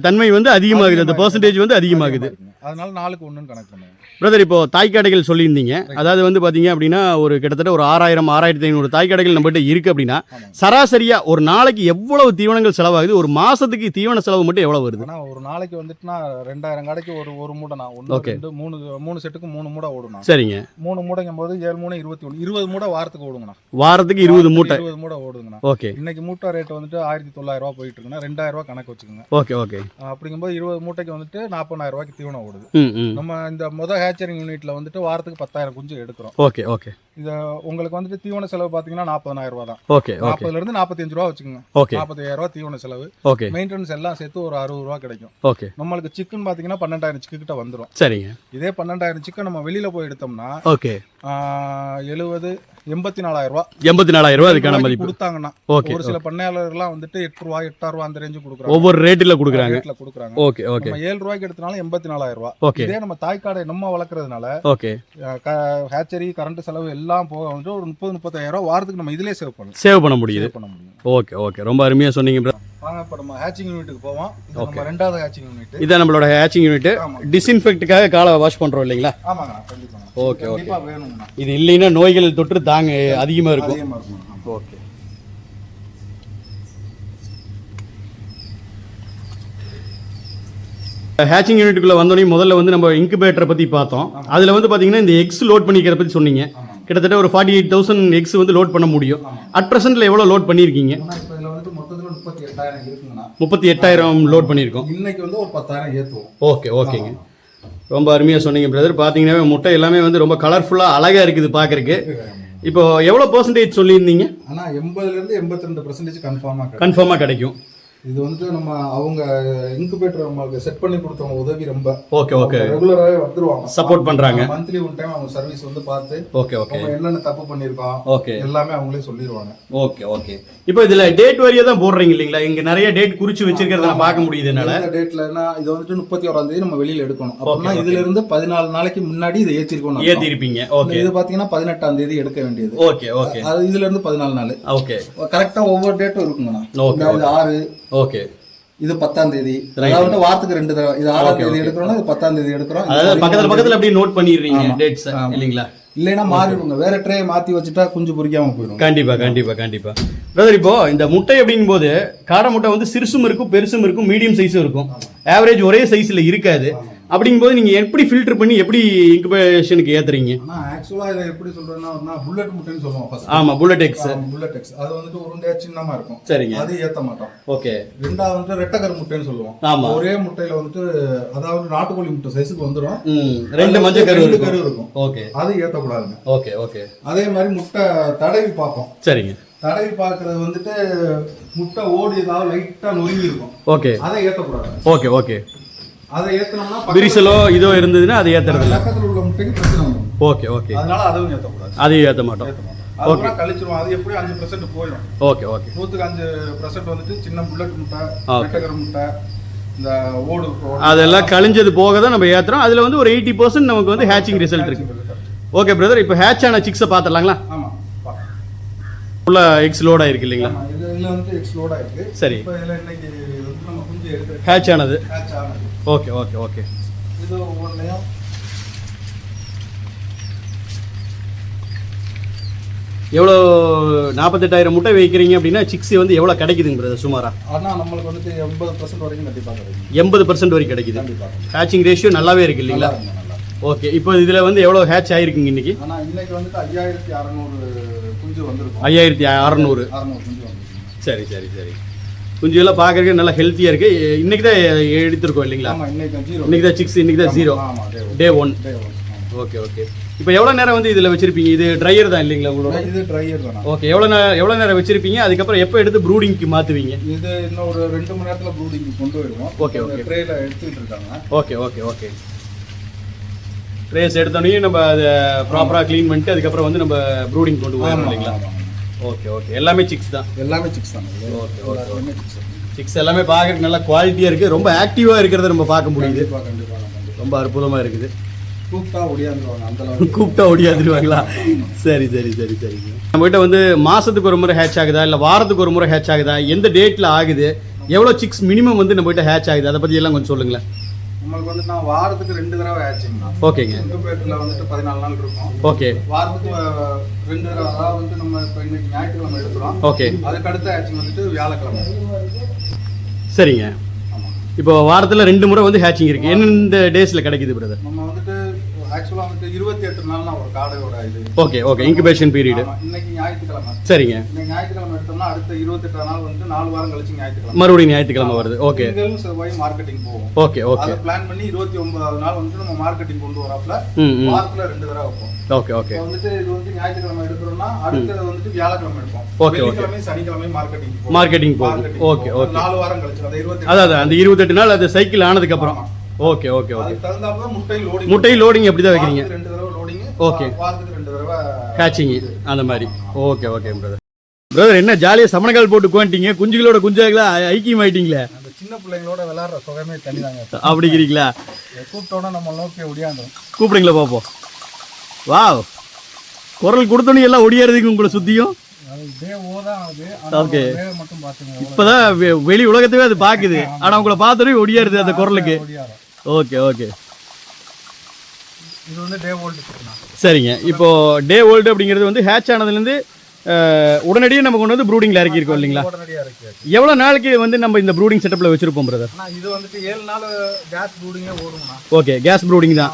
தன்மை வந்து அதிகமாகுது அந்த பர்சன்டேஜ் வந்து அதிகமாகுது. அதனால நாலுக்கு ஒண்ணுன்னு கணக்கு பண்ணுவாங்க பிரதர் இப்போ தாய்க்காடைகள் சொல்லியிருந்தீங்க. அதாவது வந்து பாத்தீங்க அப்படின்னா ஒரு கிட்டத்தட்ட ஒரு ஆறாயிரம் ஆறாயிரத்தி ஐநூறு தாய்க்காடைகள் நம்மகிட்ட இருக்கு அப்படின்னா ஆமாங்க. சராசரியா ஒரு நாளைக்கு எவ்வளவு தீவனங்கள் செலவாகுது? ஒரு மாசத்துக்கு தீவன செலவு மட்டும் எவ்வளவு வருது? ஒரு நாளைக்கு வந்துட்டுனா ரெண்டாயிரம் கடைக்கு ஒரு ஒரு மூடை நான். ஒன்று. ரெண்டு மூணு மூணு செட்டுக்கு மூணு மூடை ஓடுனா சரிங்க. மூணு மூடைங்கும் போது ஏழு மூணு இருபத்தி ஒன்று இருபது மூடை வாரத்துக்கு ஓடுங்கண்ணா. வாரத்துக்கு இருபது மூட்டை. இருபது மூடை ஓடுங்கண்ணா. ஓகே இன்னைக்கு மூட்டை ரேட் வந்துட்டு ஆயிரத்தி தொள்ளாயிரம் ரூபா போயிட்டு இருக்குன்னா ரெண்டாயிரம் ரூபா கணக்கு வச்சுக்கோங்க. ஓகே ஓகே அப்படிங்கும்போது இருபது மூட்டைக்கு வந்துட்டு நாற்பதாயிரம் ரூபாய்க்கு தீவனம் ஓடுது நம்ம இந்த முத ஹேச்சரிங் யூனிட்ல வந்துட்டு வாரத்துக்கு பத்தாயிரம் குஞ்சு எடுக்கிறோம். Okay okay. இதை உங்களுக்கு வந்துட்டு தீவன செலவு பார்த்தீங்கன்னா நாற்பதாயிரம் ரூபா தான். ஓகே நாற்பதுல இருந்து நாற்பத்தஞ்சு ரூபா வச்சுக்கோங்க. ஓகே. நாற்பத்தாயிரம் ரூபா தீவன செலவு. ஓகே. மெயின்டெனன்ஸ் எல்லாம் சேர்த்து ஒரு அறுபது ரூபா கிடைக்கும். ஓகே. நம்மளுக்கு சிக்கன் பார்த்தீங்கன்னா பன்னெண்டாயிரம் சிக்கு கிட்ட வந்துடும் சரிங்க. இதே பன்னெண்டாயிரம் சிக்கன் நம்ம வெளியில போய் எடுத்தோம்னா ஓகே. எழுபது எண்பத்தி நாலாயிரம் ரூபா. எண்பத்தி நாலாயிரம் ரூபாய் அதுக்கான மதிப்பு. கொடுத்தாங்கன்னா ஓகே ஒரு சில பண்ணையாளர்கள்லாம் வந்துட்டு எட்டு ரூபா எட்டாயிரம் ரூபா அந்த ரேஞ்சு கொடுக்குறாங்க. ஒவ்வொரு ரேட்டில் கொடுக்குறாங்க. ரேட்ல கொடுக்குறாங்க. ஓகே ஓகே நம்ம ஏழு ரூபாய்க்கு எடுத்தனாலும் எண்பத்தி நாலாயிரம் ரூபா. ஓகே இதே நம்ம தாய்க்காடை நம்ம வளர்க்கறதுனால ஓகே ஹேச்சரி கரண்ட் செலவு எல்லாம் போக வந்துட்டு ஒரு முப்பது முப்பத்தாயிரம் ரூபா வாரத்துக்கு நம்ம இதிலே சேவ் பண்ணலாம் சேவ் பண்ண முடியுது. சேவ் பண்ண முடியும். ஓகே ஓகே ரொம்ப அருமையாக சொன்னீங்க. வாங்க இப்போ நம்ம ஹேச்சிங் யூனிட்டுக்கு போவோம். இது Okay. நம்ம ரெண்டாவது ஹேச்சிங் யூனிட் இதான் நம்மளோட ஹேச்சிங் யூனிட் டிஸ்இன்ஃபெக்ட்டுக்காக காலை வாஷ் பண்ணுறோம் இல்லைங்களா? ஆமாங்க ஓகே ஓகே இது இல்லைன்னா நோய்கள் தொற்று தாங்க அதிகமாக இருக்கும். அதிகமா இருக்கும். ஓகே ஹேச்சிங் யூனிட்டுக்குள்ள வந்தோடனே முதல்ல வந்து நம்ம இன்குபேட்டரை பற்றி பார்த்தோம். அதில் வந்து பார்த்தீங்கன்னா இந்த எக்ஸ் லோட் பண்ணிக்கிறத பற்றி சொன்னீங்க. கிட்டத்தட்ட ஒரு ஃபார்ட்டி எயிட் தௌசண்ட் எக்ஸ் வந்து லோட் பண்ண முடியும். அட் ப்ரெசென்ட்டில் எவ்வளோ லோட் பண்ணியிருக்கீங்க ஆனா இப்போ இதில் வந்துட்டு மொத்தத்தில் முப்பத்தி எட்டாயிரம் இருக்குங்கண்ணா. முப்பத்தி எட்டாயிரம் லோட் பண்ணியிருக்கோம். இன்னைக்கு வந்து ஒரு பத்தாயிரம் ஏற்றுவோம் ஓகே ஓகேங்க ரொம்ப அருமையாக சொன்னீங்க பிரதர் பார்த்தீங்கன்னா முட்டை எல்லாமே வந்து ரொம்ப கலர்ஃபுல்லாக அழகாக இருக்குது பார்க்கறக்கு இப்போ எவ்வளோ பர்சன்டேஜ் சொல்லியிருந்தீங்க? ஆனா எண்பதுல இருந்து எண்பத்தி ரெண்டு பர்சன்டேஜ் கன்ஃபார்மாக கன்ஃபார்மாக கிடைக்கும். இது வந்து நம்ம அவங்க இன்குபேட்டர் நம்மளுக்கு செட் பண்ணி கொடுத்தவங்க உதவி ரொம்ப. ஓகே ஓகே ரெகுலராகவே வந்துருவாங்க. சப்போர்ட் பண்ணுறாங்க மந்த்லி ஒன் டைம் அவங்க சர்வீஸ் வந்து பார்த்து ஓகே ஓகே என்னென்ன தப்பு பண்ணியிருக்கோம் ஓகே எல்லாமே அவங்களே சொல்லிடுவாங்க ஓகே ஓகே இப்போ இதில் டேட் வரியாக தான் போடுறீங்க இல்லைங்களா? இங்கே நிறைய டேட் குறித்து வச்சிருக்கிறத நான் பார்க்க முடியுது என்னால். இந்த டேட்லன்னா இது வந்துட்டு முப்பத்தி ஓராம் தேதி நம்ம வெளியில எடுக்கணும். அப்படின்னா இதுல இருந்து பதினாலு நாளைக்கு முன்னாடி இதை ஏற்றிருக்கணும் ஏற்றிருப்பீங்க ஓகே இது பாத்தீங்கன்னா பதினெட்டாம் தேதி எடுக்க வேண்டியது. ஓகே ஓகே அது இதுல இருந்து பதினாலு நாள். ஓகே கரெக்டா ஒவ்வொரு டேட்டும் இருக்குங்கண்ணா. ஆறு ஓகே. இது பத்தாம் தேதி. அதாவது வாரத்துக்கு ரெண்டு தடவை. இது ஆறாம் தேதி எடுக்கிறோம்னா இது பத்தாம் தேதி எடுக்கிறோம். அதாவது பக்கத்தில் பக்கத்தில் அப்படியே நோட் பண்ணிடுறீங்க டேட்ஸ் இல்லைங்களா? இல்லைன்னா மாறிடுங்க. வேற ட்ரே மாத்தி வச்சுட்டா குஞ்சு பொரிக்காம போயிடும். கண்டிப்பா கண்டிப்பா கண்டிப்பா. பிரதர் இப்போ இந்த முட்டை அப்படிங்கும் போது காடை முட்டை வந்து சிறுசும் இருக்கும் பெருசும் இருக்கும் மீடியம் சைஸும் இருக்கும். ஆவரேஜ் ஒரே சைஸ்ல இருக்காது. அப்படிங்கும்போது நீங்க எப்படி ஃபில்டர் பண்ணி எப்படி இன்குபேஷனுக்கு ஏத்துறீங்க? ஆனா ஆக்சுவலா இதை எப்படி சொல்றேன்னா புல்லட் முட்டைன்னு சொல்லுவோம் ஃபர்ஸ்ட் ஆமா புல்லட் எக்ஸ் புல்லட் எக்ஸ் அது வந்துட்டு உருண்டையா சின்னமா இருக்கும். சரிங்க. அது ஏத்த மாட்டோம். ஓகே. ரெண்டாவது வந்து ரெட்டக்கரு முட்டைன்னு சொல்லுவோம். ஆமா. ஒரே முட்டையில வந்துட்டு அதாவது நாட்டுக்கோழி முட்டை சைஸுக்கு வந்துடும் ரெண்டு மஞ்சள் கரு கரு இருக்கும். ஓகே. அது ஏத்தக்கூடாதுங்க. Okay okay. அதே மாதிரி முட்டை தடவி பார்ப்போம். சரிங்க. தடவி பார்க்கறது வந்துட்டு முட்டை ஓடி ஏதாவது லைட்டா நொறுங்கி இருக்கும். ஓகே. அதை ஏத்தக்கூடாது. Okay okay. அதை ஏத்தனோம்னா விரிசலோ இதோ இருந்ததுன்னா அது ஏத்துறது இல்ல பக்கத்துல உள்ள முட்டைக்கு பிரச்சனை ஓகே ஓகே. அதனால அதுவும் ஏத்தக்கூடாது. அதையும் ஏத்த மாட்டோம். ஏத்த அதெல்லாம் கழிச்சிருவோம் அது எப்படியும் அஞ்சு பர்சன்ட் போயிடும் ஓகே ஓகே. நூத்துக்கு அஞ்சு பர்சன்ட் வந்துட்டு சின்ன புல்லட் முட்டை. ரெட்டக்கரு முட்டை இந்த ஓடு ஓடு- அதெல்லாம் கழிஞ்சது போக தான் நம்ம ஏத்துறோம். அதுல வந்து ஒரு எயிட்டி பர்சன்ட் நமக்கு வந்து ஹேச்சிங் ரிசல்ட் இருக்கு. ஓகே பிரதர் இப்போ ஹேட்ச் ஆன சிக்ஸை பார்த்துடலாங்களா. உள்ள எக்ஸ் லோட் ஆயிருக்கு இல்லைங்களா? சரி. ஹேட்ச் ஆனது. Okay okay okay. இது எவ்வளோ நாற்பத்தெட்டாயிரம் முட்டை வைக்கிறீங்க அப்படின்னா சிக்ஸி வந்து எவ்வளோ கிடைக்குதுங்க பிரதர் சுமாரா? ஆனா நம்மளுக்கு வந்துட்டு எண்பது பர்சன்ட் வரைக்கும் கண்டிப்பா கிடைக்கும். எண்பது பர்சன்ட் வரைக்கும் கிடைக்குது. ஹேச்சிங் ரேஷியோ நல்லாவே இருக்கு இல்லைங்களா. ஓகே இப்போ இதில் வந்து எவ்வளோ ஹேட்ச் ஆயிருக்குங்க இன்னைக்கு? ஆனா இன்னைக்கு வந்துட்டு ஐயாயிரத்தி அறநூறு குஞ்சு வந்திருக்கும். ஐயாயிரத்தி அறநூறு. அறநூறு குஞ்சு வந்திருக்கும் சரி சரி சரி. குஞ்சுகள்லாம் பார்க்கறதுக்கு நல்லா ஹெல்த்தியாக இருக்குது இன்னைக்கு தான் எடுத்திருக்கோம் இல்லைங்களா? இன்னைக்கு தான் சிக்ஸ் இன்னைக்கு தான் zero day one day one okay okay இப்போ எவ்வளோ நேரம் வந்து இதில் வச்சிருப்பீங்க? இது ட்ரையர் தான் இல்லைங்களா உங்களோட? இது ட்ரையர் தானே. ஓகே எவ்வளோ நேரம் எவ்வளோ நேரம் வச்சிருப்பீங்க? அதுக்கப்புறம் எப்போ எடுத்து ப்ரூடிங்க்கு மாற்றுவீங்க இது இன்னும் ஒரு ரெண்டு மணி நேரத்துல ப்ரூடிங் கொண்டு வருவோம். Okay, okay. ட்ரேல எடுத்துக்கிட்டு இருக்காங்க. ஓகே ஓகே ஓகே ட்ரேஸ் எடுத்தோடனே நம்ம அதை ப்ராப்பராக க்ளீன் பண்ணிட்டு அதுக்கப்புறம் வந்து நம்ம ப்ரூடிங் கொண்டு போயிடணும் இல்லைங்களா. ஓகே ஓகே எல்லாமே சிக்ஸ் தான். எல்லாமே சிக்ஸ் தான். Okay, எல்லாமே சிக்ஸ் எல்லாமே பார்க்கறதுக்கு நல்லா குவாலிட்டியாக இருக்குது ரொம்ப ஆக்டிவாக இருக்கிறத நம்ம பார்க்க முடியுது. ரொம்ப அற்புதமாக இருக்குது. கூப்பிட்டா ஒடியாந்துருவாங்க அந்த கூப்பிட்டா ஓடியாந்துருவாங்களா? சரி சரி சரி சரிங்க நம்மகிட்ட வந்து மாசத்துக்கு ஒரு முறை ஹேட்ச் ஆகுதா? இல்லை வாரத்துக்கு ஒரு முறை ஹேட்ச் ஆகுதா? எந்த டேட்டில் ஆகுது? எவ்வளோ சிக்ஸ் மினிமம் வந்து நம்மகிட்ட ஹேட்ச் ஆகுது? அதை பற்றி எல்லாம் கொஞ்சம் சொல்லுங்களேன். நம்மளுக்கு வந்து நான் வாரத்துக்கு ரெண்டு தடவை ஆச்சுங்கண்ணா. ஓகேங்க. இன்குபேட்டர்ல வந்துட்டு பதினாலு நாள் இருக்கும். ஓகே. வாரத்துக்கு ரெண்டு தடவை அதாவது வந்து நம்ம இப்போ இன்னைக்கு ஞாயிற்றுக்கிழமை எடுக்கிறோம். ஓகே. அதுக்கு அடுத்த ஆக்ஷன் வந்துட்டு வியாழக்கிழமை. சரிங்க. இப்போ வாரத்தில் ரெண்டு முறை வந்து ஹேட்சிங் இருக்குது எந்தெந்த டேஸில் கிடைக்குது பிரதர் நம்ம வந்துட்டு ஆக்சுவலாக வந்துட்டு இருபத்தி காடையோட இது. ஓகே ஓகே இன்குபேஷன் பீரியடு இன்னைக்கு ஞாயிற்றுக்கிழமை. சரிங்க. இன்னைக்கு ஞாயிற்றுக்கிழமை எடுத்தோம்னா அடுத்த இருபத்தெட்டாம் நாள் வந்துட்டு நாலு வாரம் கழிச்சு ஞாயிற்றுக்கிழமை. மறுபடியும் ஞாயிற்றுக்கிழமை வருது. ஓகே செவ்வாய் மார்க்கெட்டிங் போவோம். ஓகே ஓகே அதை பிளான் பண்ணி இருபத்தி ஒன்பதாவது நாள் வந்துட்டு நம்ம மார்க்கெட்டிங் கொண்டு வராப்ல வாரத்துல ரெண்டு தடவை வைப்போம். ஓகே ஓகே வந்துட்டு இது வந்து ஞாயிற்றுக்கிழமை எடுக்கிறோம்னா அடுத்தது வந்துட்டு வியாழக்கிழமை எடுப்போம். Okay. வெள்ளிக்கிழமை சனிக்கிழமை மார்க்கெட்டிங் Marketing போகும். Okay, okay. நாலு வாரம் கழிச்சு அதை இருபத்தி அதாவது அந்த இருபத்தெட்டு நாள் அது சைக்கிள் ஆனதுக்கப்புறம். ஓகே ஓகே ஓகே தகுந்தாப்புல முட்டை லோடிங் முட்டை லோடிங் எப்படி தான் வைக்கிறீங்க? Okay. வாரத்துக்கு ரெண்டு தடவை ஹேச்சிங் அந்த மாதிரி. ஓகே ஓகே பிரதர் பிரதர் என்ன ஜாலியாக சமணக்கால் போட்டு குவான்ட்டீங்க குஞ்சுகளோட குஞ்சாங்களா ஐக்கியம் ஆயிட்டீங்களே? அந்த சின்ன பிள்ளைங்களோட விளையாடுற சுகமே தனிதாங்க. அப்படிங்கிறீங்களா? கூப்பிட்டோன்னா நம்ம நோக்கி கூப்பிடுங்களா பார்ப்போம் வாவ் குரல் கொடுத்தோன்னே எல்லாம் ஒடியாறதுக்கு உங்களை சுற்றியும் இப்போதான் வெ- வெளி உலகத்தவே அது பார்க்குது ஆனால் உங்களை பார்த்தோன்னே ஒடியாருது அந்த குரலுக்கு. ஓகே ஓகே இது வந்து டே ஓல்டு சிக்கனா சரிங்க. இப்போ டே ஓல்டு அப்படிங்கிறது வந்து ஹேட்ச் ஆனதுலேருந்து உடனடியே நம்ம கொண்டு வந்து ப்ரூடிங்கில் இறக்கியிருக்கோம் இல்லைங்களா? எவ்வளோ நாளைக்கு வந்து நம்ம இந்த ப்ரூடிங் செட்டப்பில் வச்சுருப்போம் பிரதர் இது வந்துட்டு ஏழு நாள் கேஸ் ப்ரூடிங்கே ஓடுங்கண்ணா. ஓகே கேஸ் ப்ரூடிங் தான்.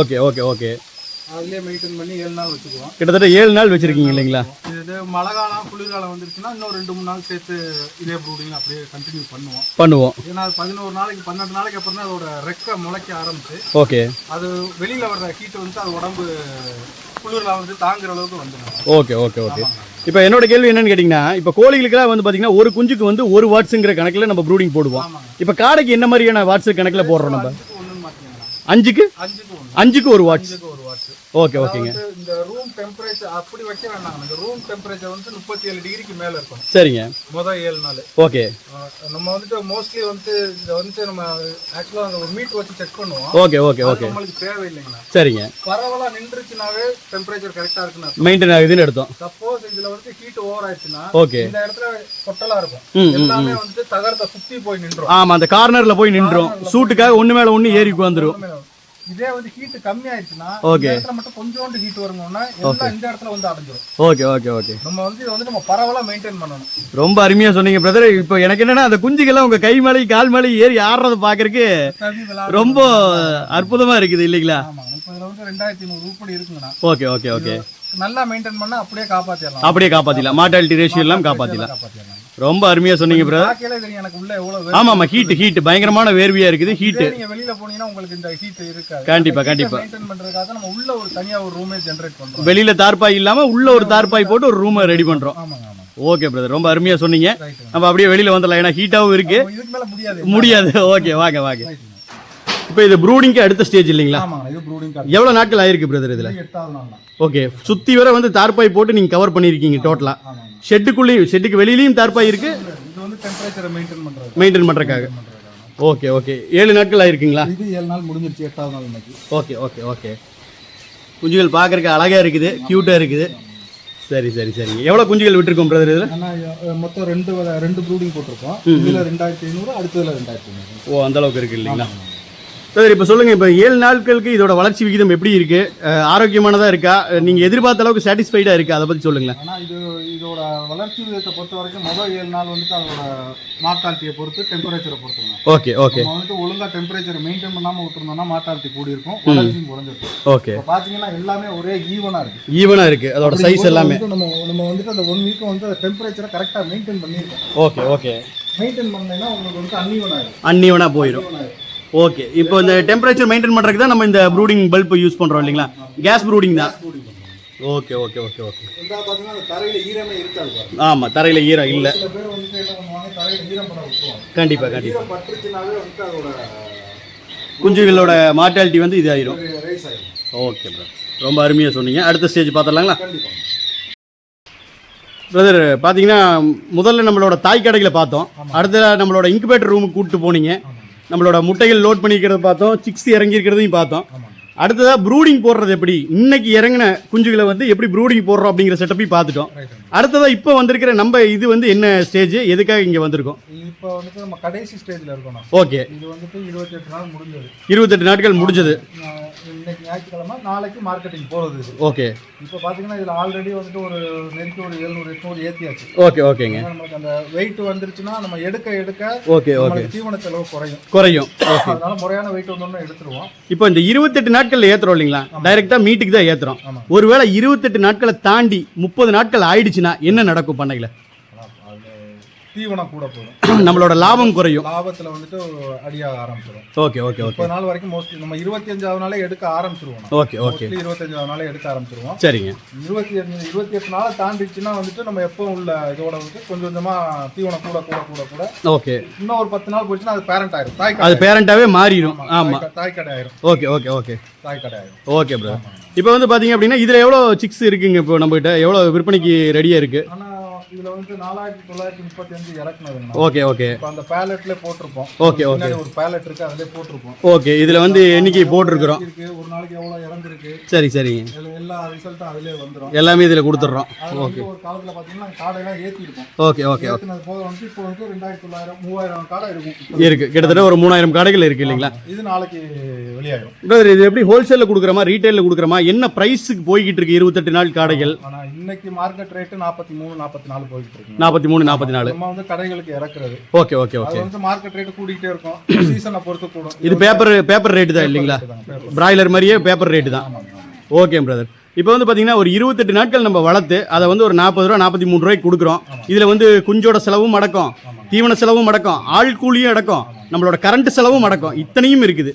ஓகே ஓகே ஓகே அதுலேயே மெயின்டைன் பண்ணி ஏழு நாள் வச்சுக்குவோம். கிட்டத்தட்ட ஏழு நாள் வச்சுருக்கீங்க இல்லைங்களா? இது மழை காலம் குளிர்காலம் வந்துருச்சுன்னா இன்னும் ரெண்டு மூணு நாள் சேர்த்து இதே ப்ரூடிங் அப்படியே கண்டினியூ பண்ணுவோம். பண்ணுவோம். ஏன்னா அது பதினோரு நாளைக்கு பன்னெண்டு நாளைக்கு அப்புறம் தான் அதோட ரெக்கை முளைக்க ஆரம்பிச்சு ஓகே. அது வெளியில் வர்ற ஹீட் வந்து அது உடம்பு குளிரில் வந்து தாங்குற அளவுக்கு வந்துடும். Okay okay okay. இப்போ என்னோட கேள்வி என்னன்னு கேட்டிங்கன்னா இப்போ கோழிகளுக்கெல்லாம் வந்து பார்த்தீங்கன்னா ஒரு குஞ்சுக்கு வந்து ஒரு வாட்ஸுங்கிற கணக்கில் நம்ம ப்ரூடிங் போடுவோம். இப்போ காடைக்கு என்ன மாதிரியான வாட்ஸு கணக்கில் போடுறோம் நம்ம? அஞ்சுக்கு? அஞ்சுக்கு அஞ்சுக்கு ஒரு வாட்ஸ் ஓகே ஓகேங்க இந்த ரூம் டெம்பரேச்சர் அப்படி வைக்க வேண்டாம் இந்த ரூம் டெம்பரேச்சர் வந்து முப்பத்தி ஏழு டிகிரிக்கு மேலே இருக்கும். சரிங்க. மொதல் ஏழு நாள். ஓகே நம்ம வந்துட்டு மோஸ்ட்லி வந்துட்டு இதை வந்துட்டு நம்ம ஆக்சுவலாக அந்த ஒரு மீட் வச்சு செக் பண்ணுவோம். ஓகே ஓகே ஓகே நம்மளுக்கு தேவையில்லைங்கண்ணா. சரிங்க. பரவலா நின்றுச்சுனாவே டெம்பரேச்சர் கரெக்டாக இருக்குன்னு மெயின்டைன் ஆகுதுன்னு எடுத்தோம் சப்போஸ் இதுல வந்து ஹீட் ஓவர் ஆயிடுச்சுன்னா ஓகே இந்த இடத்துல கொட்டலா இருக்கும். எல்லாமே வந்துட்டு தகரத்தை சுத்தி போய் நின்றோம். ஆமாம் அந்த கார்னரில் போய் நின்றோம். சூட்டுக்காக ஒன்று மேலே ஒன்று ஏறி உட்காந்துரும். இதே வந்து ஹீட் கம்மி ஆயிடுச்சுன்னா. இந்த இடத்துல மட்டும் கொஞ்சோண்டு ஹீட் வருங்கன்னா எல்லாம் இந்த இடத்துல வந்து அடைஞ்சிரும். ஓகே ஓகே ஓகே நம்ம வந்து இதை வந்து நம்ம பரவலா மெயின்டைன் பண்ணணும். ரொம்ப அருமையாக சொன்னீங்க பிரதர் இப்போ எனக்கு என்னன்னா அந்த குஞ்சுகள்லாம் உங்கள் கை மேலே கால் மேலே ஏறி ஆடுறத விளையாடு ரொம்ப அற்புதமாக இருக்குது இல்லைங்களா? ஆமா இப்போ இதுல வந்து ரெண்டாயிரத்தி நூறு உருப்படி இருக்குங்கண்ணா. ஓகே ஓகே ஓகே நல்லா மெயின்டைன் பண்ணா அப்படியே காப்பாத்திடலாம். அப்படியே காப்பாற்றிடலாம் மார்டாலிட்டி ரேஷியோ எல்லாம் காப்பாத்திடலாம். ரொம்ப அருமையாக சொன்னீங்க பிரதர் எனக்கு உள்ள எவ்வளவு ஆமாம் ஆமாம் ஹீட் ஹீட் பயங்கரமான வேர்வையாக இருக்குது இதே நீங்க வெளியில போனீங்கன்னா உங்களுக்கு இந்த ஹீட் இருக்காது. கண்டிப்பா, கண்டிப்பா. மெயின்டைன் பண்றதுக்காக நம்ம உள்ள ஒரு தனியா ஒரு ரூமே ஜெனரேட் பண்றோம். வெளியில் தார்பாய் இல்லாமல் உள்ள ஒரு தார்பாய் போட்டு ஒரு ரூமை ரெடி ஆமாங்க ஆமாங்க. ஓகே பிரதர் ரொம்ப அருமையாக சொன்னீங்க. நம்ம அப்படியே வெளியில் வந்துடலாம். ஏன்னா இதுக்கு மேல முடியாது. முடியாது. ஓகே வாங்க வாங்க. இப்போ இது ப்ரூடிங்க்கு அடுத்த ஸ்டேஜ் இல்லைங்களா? ஆமாங்க இது ப்ரூடிங் கார்டு எவ்வளோ நாட்கள் ஆயிருக்கு பிரதர் இதில்? எட்டாவது நாள் தான். ஓகே சுற்றி வர வந்து தார்பாய் போட்டு நீங்கள் கவர் பண்ணியிருக்கீங்க டோட்டலாக ஷெட்டுக்குள்ளேயும் ஷெட்டுக்கு வெளியிலையும் தார்பாய் இருக்கு? இது வந்து டெம்பரேச்சரை மெயின்டைன் பண்ணுறக்காக ஓகே ஓகே ஏழு நாட்கள் ஆயிருக்குங்களா? இது ஏழு நாள் முடிஞ்சிருச்சு எட்டாவது நாள் இன்னைக்கு. ஓகே ஓகே ஓகே குஞ்சுகள் பார்க்கறக்கு அழகாக இருக்குது க்யூட்டாக இருக்குது. சரி சரி சரிங்க எவ்வளோ குஞ்சுகள் விட்டுருக்கோம் பிரதர் இதில்? மொத்தம் ரெண்டு ரெண்டு ப்ரூடிங் போட்டிருக்கோம். இதுல ரெண்டாயிரத்தி ஐநூறு அடுத்ததுல ரெண்டாயிரத்தி ஐநூறு. ஓ அந்த அளவுக்கு இருக்கு இல்லைங்களா? சார் இப்போ சொல்லுங்க இப்போ ஏழு நாட்களுக்கு இதோட வளர்ச்சி விகிதம் எப்படி இருக்கு? ஆரோக்கியமானதா இருக்கா? நீங்க எதிர்பார்த்த அளவுக்கு சாட்டிஸ்ஃபைடா இருக்கா? அதை பத்தி சொல்லுங்களேன். ஆனால் இது இதோட வளர்ச்சி விதத்தை பொறுத்த வரைக்கும் முதல் ஏழு நாள் வந்துட்டு அதோட மார்த்தாலிட்டியை பொறுத்து டெம்பரேச்சரை பொறுத்துங்க. Okay okay. நம்ம வந்துட்டு ஒழுங்கா டெம்பரேச்சர் மெயின்டைன் பண்ணாம விட்டுருந்தோம்னா மார்த்தாலிட்டி கூடி இருக்கும் வளர்ச்சியும் குறைஞ்சிருக்கும். ஓகே. இப்போ பார்த்தீங்கன்னா எல்லாமே ஒரே ஈவனா இருக்கு. ஈவனா இருக்கு. அதோட சைஸ் எல்லாமே. நம்ம நம்ம வந்துட்டு அந்த ஒன் வீக் வந்து டெம்பரேச்சரை கரெக்டாக மெயின்டைன் பண்ணியிருக்கோம். Okay okay. மெயின்டைன் பண்ணலைன்னா உங்களுக்கு வந்து அன்ஈவன் ஆயிடும் அன்னிவனா போயிடும் ஓகே இப்போ இந்த டெம்பரேச்சர் மெயின்டைன் பண்றதுக்கு தான் நம்ம இந்த ப்ரூடிங் பல்ப் யூஸ் பண்றோம் இல்லைங்களா? கேஸ் ப்ரூடிங் தான். ஓகே ஓகே ஓகே ஓகே அந்த தரையில ஈரமே இருக்காது பாருங்க. ஆமா தரையில ஈரம் இல்ல. சில பேர் வந்துட்டு என்ன பண்ணுவாங்க தரையில ஈரம் பண்ண விட்டுருவாங்க. கண்டிப்பா கண்டிப்பா. ஈரம் பட்டுச்சுனாவே வந்துட்டு அதோட குஞ்சுகளோட மார்டாலிட்டி வந்து இது ஆயிரும். ஓகே ப்ரோ ரொம்ப அருமையா சொன்னீங்க. அடுத்த ஸ்டேஜ் பார்த்துடலாங்களா? பிரதர் பார்த்தீங்கன்னா முதல்ல நம்மளோட தாய் கடைகளை பார்த்தோம். அடுத்த நம்மளோட இன்குபேட்டர் ரூமுக்கு கூப்பிட்டு போனீங்க. நம்மளோட முட்டைகள் லோட் பண்ணிக்கிறத பார்த்தோம் சிக்ஸ் இறங்கி இருக்கிறதையும் பார்த்தோம். ஆமாங்க அடுத்ததா ப்ரூடிங் போடுறது எப்படி? இன்னைக்கு இறங்கின குஞ்சுகளை வந்து எப்படி ப்ரூடிங் போடுறோம் அப்படிங்கிற செட்டப்பையும் பார்த்துட்டோம். ரைட்டுங்க அடுத்ததா இப்போ வந்திருக்கிற நம்ம இது வந்து என்ன ஸ்டேஜ் எதுக்காக இங்கே வந்திருக்கோம்? இப்போ வந்துட்டு நம்ம கடைசி ஸ்டேஜில் இருக்கோம். ஓகே இது வந்துட்டு இருபத்தெட்டு நாள் முடிஞ்சது. இருபத்தெட்டு நாட்கள் முடிஞ்சது. ஞாயிற்றுக்கிழமை நாளைக்கு மார்க்கெட்டிங் போகிறது ஓகே. இப்போ பார்த்தீங்கன்னா இதில் ஆல்ரெடி வந்துட்டு ஒரு நெருக்கி ஒரு எழுநூறு எட்நூறு ஏற்றியாச்சு ஓகே ஓகேங்க. நமக்கு அந்த வெயிட் வந்துருச்சுன்னா நம்ம எடுக்க எடுக்க ஓகே ஓகே. தீவன செலவு குறையும். குறையும். அதனால முறையான வெயிட் வந்தோம்னா எடுத்துருவோம். இப்போ இந்த இருபத்தெட்டு நாட்கள் ஏத்துறோம் இல்லைங்களா? டைரக்டா மீட்டுக்கு தான் ஆமா. ஒருவேளை இருபத்தெட்டு நாட்களை தாண்டி முப்பது நாட்கள் ஆயிடுச்சுன்னா என்ன நடக்கும் பண்ணையில? தீவனம் கூட போகும் நம்மளோட லாபம் குறையும். லாபத்தில் வந்துட்டு அடியாக ஆரம்பிச்சிடும் ஓகே ஓகே ஓகே. நாள் வரைக்கும் மோஸ்ட்லி நம்ம இருபத்தி அஞ்சாவது நாளே எடுக்க ஆரம்பிச்சிருவோம். Okay okay. இருபத்தஞ்சாவது நாளே எடுக்க ஆரம்பிச்சிருவோம். சரிங்க. இருபத்தி அஞ்சு இருபத்தி எட்டு நாள் தாண்டிச்சுன்னா வந்துட்டு நம்ம எப்போ உள்ள இதோட வந்து கொஞ்சம் கொஞ்சமா தீவனம் கூட கூட கூட கூட. ஓகே. இன்னும் ஒரு பத்து நாள் போச்சுன்னா அது பேரண்ட் ஆயிரும். தாய் அது பேரண்டாவே மாறிடும் ஆமா தாய் கடை ஆயிரும். Okay okay okay. தாய் கடை ஆயிரும். ஓகே ப்ரோ இப்போ வந்து பாத்தீங்க அப்படின்னா இதுல எவ்வளவு சிக்ஸ் இருக்குங்க இப்போ நம்ம கிட்ட எவ்வளவு விற்பனைக்கு ரெடியா இருக்கு? ஆனா இதுல வந்து நாலாயிரத்தி தொள்ளாயிரத்தி முப்பத்தி அஞ்சு இறக்குனதுங்க ஓகே ஓகே. அந்த பேலட்ல போட்டிருப்போம். Okay, okay. ஒரு பேலட் இருக்கு அதிலே போட்டிருப்போம். ஓகே இதுல வந்து எண்ணிக்கை போட்டிருக்கிறோம்? இருக்கு ஒரு நாளைக்கு எவ்வளவு இறந்துருக்கு? சரி சரிங்க இதுல எல்லா ரிசல்ட்டும் அதிலே வந்துரும். எல்லாமே இதுல கொடுத்துட்றோம். அது வந்து ஒரு காலத்துல பாத்தீங்கன்னா காடையெல்லாம் ஏத்தி இருக்கும் ஓகே ஓகே. ஏத்துனது போக வந்து இப்போ வந்து ரெண்டாயிரத்தி தொள்ளாயிரம் மூவாயிரம் காடை இருக்கும். இருக்கு. கிட்டத்தட்ட ஒரு மூணாயிரம் கடைகள் இருக்கு இல்லைங்களா? இது நாளைக்கு வெளியாயிரும். பிரதர் இது எப்படி ஹோல்சேல்ல கொடுக்குறமா ரீட்டைல்ல கொடுக்குறமா? என்ன பிரைஸுக்கு போய்கிட்டு இருக்கு இருபத்தெட்டு நாள் காடைகள்? இன்னைக்கு மார்க்கெட் ரேட்டு நாற்பத்தி மூணு நாற்பத்தி நாலு போயிட்டு இருக்கு நாற்பத்தி மூணு நாற்பத்தி நாலு. நம்ம வந்து கடைகளுக்கு இறக்குறது. Okay okay okay. வந்து மார்க்கெட் ரேட்டு கூடிக்கிட்டே இருக்கும். சீசனை பொறுத்து கூடும். இது பேப்பர் பேப்பர் ரேட்டு தான் இல்லைங்களா? பிராய்லர் மாதிரியே பேப்பர் ரேட்டு தான். ஓகே பிரதர் இப்போ வந்து பார்த்தீங்கன்னா ஒரு இருபத்தெட்டு நாட்கள் நம்ம வளர்த்து அதை வந்து ஒரு நாற்பது ரூபா நாற்பத்தி மூணு ரூபாய்க்கு கொடுக்குறோம். இதில் வந்து குஞ்சோட செலவும் அடக்கம் தீவன செலவும் அடக்கம் ஆள் கூலியும் அடக்கம் நம்மளோட கரண்ட் செலவும் அடக்கம். இத்தனையும் இருக்குது.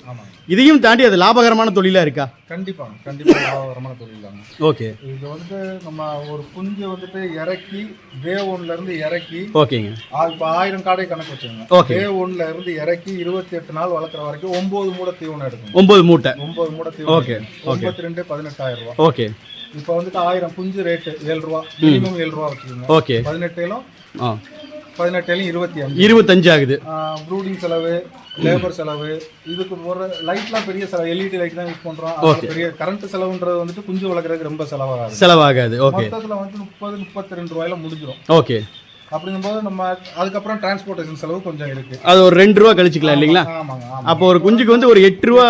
இதையும் தாண்டி அது லாபகரமான தொழிலாக இருக்கா? கண்டிப்பா கண்டிப்பா லாபகரமான தொழில் தாங்க. ஓகே. இது வந்து நம்ம ஒரு குஞ்சு வந்துட்டு இறக்கி டே ஒன்ல இருந்து இறக்கி ஓகேங்க. இப்ப ஆயிரம் காடை கணக்கு வச்சுங்க Okay. டே ஒன்ல இருந்து இறக்கி இருபத்தி எட்டு நாள் வளர்க்குற வரைக்கும் ஒன்பது மூடை தீவனம் எடுக்கும் ஒம்பது மூட்டை. ஒன்பது மூடை தீவனம் எடுக்கும். ஒன்பத்தி ரெண்டு பதினெட்டாயிரம் ரூபாய் ஓகே. இப்போ வந்துட்டு ஆயிரம் குஞ்சு ரேட்டு ஏழு ரூபா. மினிமம் ஏழு ரூபா வச்சுக்கோங்க. ஓகே. பதினெட்டேலும் ஆ. பதினெட்டேலும் இருபத்தி அஞ்சு. இருபத்தஞ்சு ஆகுது. ப்ரூடிங் செலவு லேபர் செலவு இதுக்கு ஒரு லைட்லாம் பெரிய செலவு எல்இடி லைட் தான் யூஸ் பண்றோம். பெரிய கரண்ட் செலவுன்றது வந்துட்டு குஞ்சு வளர்க்குறதுக்கு ரொம்ப செலவாகாது. செலவாகாது. ஓகே மொத்தத்துல வந்து முப்பது முப்பத்தி ரெண்டு ரூபாயில முடிஞ்சிடும் ஓகே அப்படிங்கும்போது நம்ம அதுக்கப்புறம் டிரான்ஸ்போர்ட்டேஷன் செலவு கொஞ்சம் இருக்கு. அது ஒரு ரெண்டு ரூபா கழிச்சுக்கலாம் இல்லைங்களா? ஆமாங்க அப்போ ஒரு குஞ்சுக்கு வந்து ஒரு எட்டு ரூபா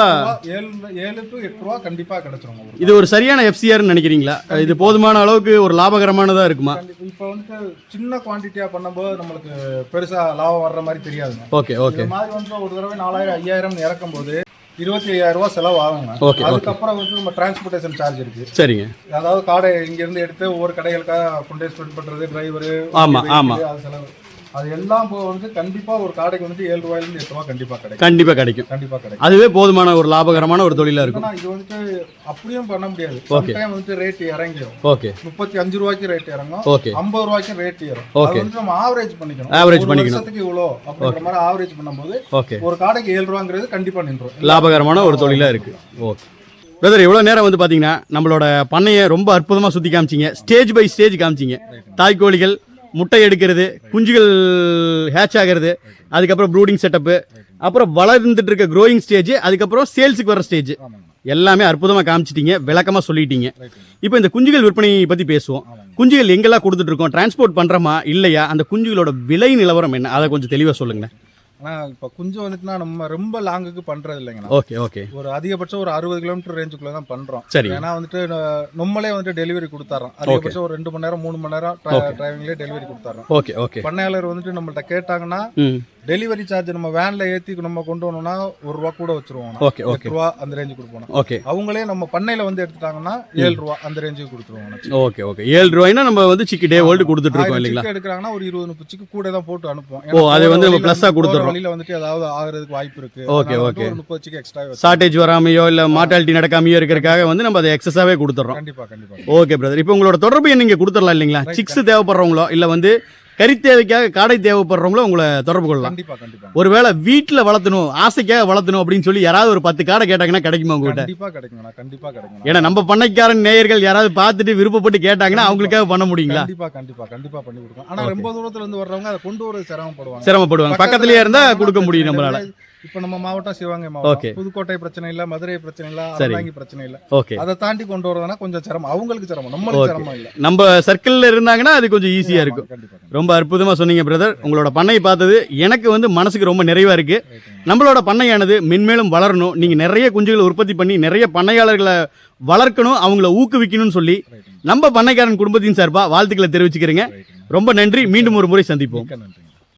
ஏழு ஏழு டு எட்டு ரூபா கண்டிப்பா கிடைச்சிரும் இது ஒரு சரியான எஃப்சிஆர்னு நினைக்கிறீங்களா? இது போதுமான அளவுக்கு ஒரு லாபகரமானதா இருக்குமா? இப்போ வந்து சின்ன குவான்டிட்டியா பண்ணும்போது நம்மளுக்கு பெருசா லாபம் வர்ற மாதிரி தெரியாதுங்க. ஓகே ஓகே மாதிரி வந்து ஒரு தடவை நாலாயிரம் ஐயாயிரம் இறக்கும் போது இருபத்தி ஐயாயிரம் ரூபாய் செலவு ஆகுங்க அதுக்கப்புறம் வந்து நம்ம டிரான்ஸ்போர்ட்டேஷன் சார்ஜ் இருக்கு. சரிங்க. அதாவது காடை இங்க இருந்து எடுத்து ஒவ்வொரு கடைகளுக்காக கொண்டு போய் ஸ்பெண்ட் பண்றது டிரைவரு ஆமா, ஆமா. அது செலவு. அது எல்லாம் வந்து கண்டிப்பா ஒரு காடைக்கு வந்து ஏழு ரூபாயில இருந்து எட்டு ரூபாய் கண்டிப்பா கிடைக்கும். கண்டிப்பா கிடைக்கும். கண்டிப்பா கிடைக்கும். அதுவே போதுமான ஒரு லாபகரமான ஒரு தொழிலா இருக்கும். இது வந்துட்டு அப்படியும் பண்ண முடியாது. சம்டைம் வந்து ரேட் இறங்கிடும் ஓகே. முப்பத்தி அஞ்சு ரூபாய்க்கு ரேட் இறங்கும். ஓகே. ஐம்பது ரூபாய்க்கு ரேட் ஏறும். வந்து நம்ம ஆவரேஜ் பண்ணிக்கணும். ஒரு பண்ணிக்கணும். வருஷத்துக்கு இவ்வளோ அப்படின்ற மாதிரி ஆவரேஜ் பண்ணும்போது ஓகே. ஒரு காடைக்கு ஏழு ரூபாங்கிறது கண்டிப்பா நின்றும் லாபகரமான ஒரு தொழிலா இருக்கு. ஓகே. பிரதர் இவ்வளோ நேரம் வந்து பார்த்தீங்கன்னா நம்மளோட பண்ணையை ரொம்ப அற்புதமாக சுற்றி காமிச்சிங்க. ஸ்டேஜ் பை ஸ்டேஜ் காமிச்சிங்க. தாய்க்கோழிகள் முட்டை எடுக்கிறது குஞ்சுகள் ஹேட்ச் ஆகிறது அதுக்கப்புறம் ப்ரூடிங் செட்டப்பு அப்புறம் வளர்ந்துட்டு இருக்க க்ரோயிங் ஸ்டேஜ் அதுக்கப்புறம் சேல்ஸுக்கு வர ஸ்டேஜ் எல்லாமே அற்புதமாக காமிச்சிட்டீங்க விளக்கமாக சொல்லிட்டீங்க. இப்போ இந்த குஞ்சுகள் விற்பனை பற்றி பேசுவோம். குஞ்சுகள் எங்கெல்லாம் கொடுத்துட்ருக்கோம் டிரான்ஸ்போர்ட் பண்ணுறோமா இல்லையா அந்த குஞ்சுகளோட விலை நிலவரம் என்ன? அதை கொஞ்சம் தெளிவாக சொல்லுங்கள் ஆனா இப்ப குஞ்சு வந்துட்டுனா நம்ம ரொம்ப லாங்குக்கு பண்றது இல்லைங்கண்ணா. ஓகே ஓகே ஒரு அதிகபட்சம் ஒரு அறுபது கிலோமீட்டர் ரேஞ்சுக்குள்ள தான் பண்றோம். சரி. ஏன்னா வந்துட்டு நம்மளே வந்துட்டு டெலிவரி கொடுத்துறோம் அதிகபட்சம் ஒரு ரெண்டு மணி நேரம் மூணு மணி நேரம் டிரைவிங்லேயே டெலிவரி கொடுத்துறோம் ஓகே ஓகே பண்ணையாளர் வந்துட்டு நம்மள்ட்ட கேட்டாங்கன்னா டெலிவரி சார்ஜ் நம்ம வேன்ல ஏத்தி நம்ம கொண்டு வரணும்னா ஒரு ரூபா கூட வச்சிருவோம் ஓகே ஓகே. ரூபா அந்த ரேஞ்சு கொடுப்போம் ஓகே. அவங்களே நம்ம பண்ணையில வந்து எடுத்துட்டாங்கன்னா ஏழு ரூபா அந்த ரேஞ்சுக்கு கொடுத்துருவோம் ஓகே ஓகே. ஏழு ரூபாய்னா நம்ம வந்து சிக்கி டே ஓல்டு கொடுத்துட்டு இருக்கோம் இல்லைங்களா? எடுக்கிறாங்கன்னா ஒரு இருபது முப்பது கூட தான் போட்டு அனுப்புவோம். ஓ, அது வந்து நம்ம போற கொடுத்துடுறோம். வழியில வந்துட்டு ஏதாவது ஆகுறதுக்கு வாய்ப்பு இருக்கு. Okay, okay. முப்பது சிக்கு எக்ஸ்ட்ரா ஷார்ட்டேஜ் வராமையோ இல்லை மார்டாலிட்டி நடக்காமையோ இருக்கிறதுக்காக வந்து நம்ம அதை எக்ஸஸாகவே கொடுத்துட்றோம். கண்டிப்பா கண்டிப்பா. ஓகே பிரதர் இப்போ உங்களோட தொடர்பு நீங்கள் கொடுத்துடலாம் இல்லைங்களா? சிக்ஸ் தேவைப்படுறவங்களோ இல்லை வந்து கறி தேவைக்காக காடை தேவைப்படுறவங்களோ உங்களை தொடர்பு கொள்ளலாம். கண்டிப்பா கண்டிப்பா. ஒருவேளை வீட்டில் வளர்த்தணும் ஆசைக்காக வளர்த்தணும் அப்படின்னு சொல்லி யாராவது ஒரு பத்து காடை கேட்டாங்கன்னா கிடைக்குமா உங்ககிட்ட? கண்டிப்பா கிடைக்குங்கண்ணா கண்டிப்பா கிடைக்கும் ஏன்னா நம்ம பண்ணைக்காரன் நேயர்கள் யாராவது பார்த்துட்டு விருப்பப்பட்டு கேட்டாங்கன்னா அவங்களுக்காக பண்ண முடியுங்களா? கண்டிப்பா கண்டிப்பா கண்டிப்பா பண்ணி கொடுக்கும் ஆனா ரொம்ப தூரத்துல இருந்து வர்றவங்க அதை கொண்டு வரது சிரமப்படுவாங்க. சிரமப்படுவாங்க. பக்கத்துலயே இருந்தா கொடுக்க முடியும் நம்மளால. இப்ப நம்ம மாவட்டம் சிவகங்கை. மாவட்டம் புதுக்கோட்டை பிரச்சனை இல்ல மதுரை பிரச்சனை இல்ல. அறந்தாங்கி பிரச்சனை இல்ல ஓகே அதை தாண்டி கொண்டு வரதுனா கொஞ்சம் சிரமம் அவங்களுக்கு சிரமம் நம்மளுக்கு. சிரமம் இல்ல நம்ம சர்க்கிள்ல இருந்தாங்கன்னா அது கொஞ்சம் ஈஸியா இருக்கும். ரொம்ப அற்புதமா சொன்னீங்க பிரதர் உங்களோட பண்ணையை பார்த்தது எனக்கு வந்து மனசுக்கு ரொம்ப நிறைவா இருக்கு. நம்மளோட பண்ணையானது மென்மேலும் வளரணும் நீங்க நிறைய குஞ்சுகளை உற்பத்தி பண்ணி நிறைய பண்ணையாளர்களை வளர்க்கணும் அவங்கள ஊக்குவிக்கணும்னு சொல்லி. நம்ம பண்ணைக்காரன் குடும்பத்தின் சார்பா வாழ்த்துக்களை தெரிவிச்சுக்கிறேங்க. ரொம்ப நன்றி மீண்டும் ஒரு முறை சந்திப்போம்